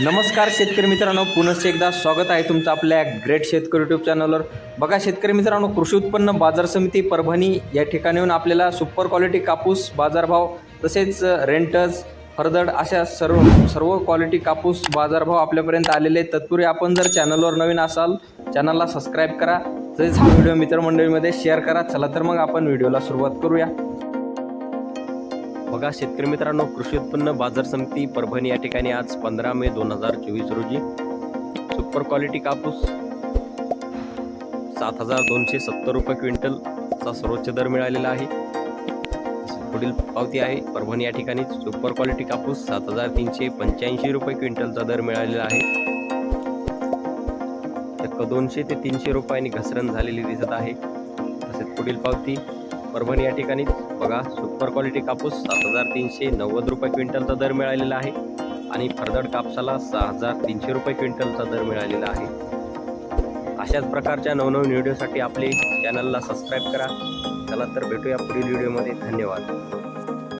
नमस्कार शेतकरी मित्रांनो पुनश्च एकदा स्वागत आहे तुमचं आपल्या ग्रेट शेतकरी यूट्यूब चॅनलवर बघा शेतकरी मित्रांनो कृषी उत्पन्न बाजार समिती परभणी या ठिकाणी येऊन आपल्याला सुपर क्वालिटी कापूस बाजारभाव तसेच रेंटस हरदड अशा सर्व सर्व क्वालिटी कापूस बाजारभाव आपल्यापर्यंत आलेले आहेत. तत्पूर्वी आपण जर चॅनलवर नवीन असाल चॅनलला सबस्क्राईब करा. तसेच हा व्हिडिओ मित्रमंडळीमध्ये शेअर करा. चला तर मग आपण व्हिडिओला सुरुवात करूया. बघा शेतकरी मित्रांनो कृषी उत्पन्न बाजार समिती परभणी या ठिकाणी आज पंधरा मे दोन हजार चोवीस रोजी सुपर क्वालिटी कापूस सात हजार दोनशे सत्तर रुपये क्विंटलचा सर्वोच्च दर मिळालेला आहे. पुढील पावती आहे परभणी या ठिकाणी सुपर क्वालिटी कापूस सात हजार तीनशे पंच्याऐंशी रुपये क्विंटलचा दर मिळालेला आहे. चक्क दोनशे ते तीनशे रुपयांनी घसरण झालेली दिसत आहे. तसेच पुढील पावती परभणी या ठिकाणी बघा सुपर क्वालिटी कापूस सात हजार तीनशे नव्वद रुपये क्विंटलचा दर मिळालेला आहे. आणि फरदड कापसाला सहा हजार तीनशे रुपये क्विंटलचा दर मिळालेला आहे. अशाच प्रकारच्या नवनवीन व्हिडिओसाठी आपले चॅनलला सबस्क्राईब करा. चला तर भेटूया पुढील व्हिडिओमध्ये धन्यवाद.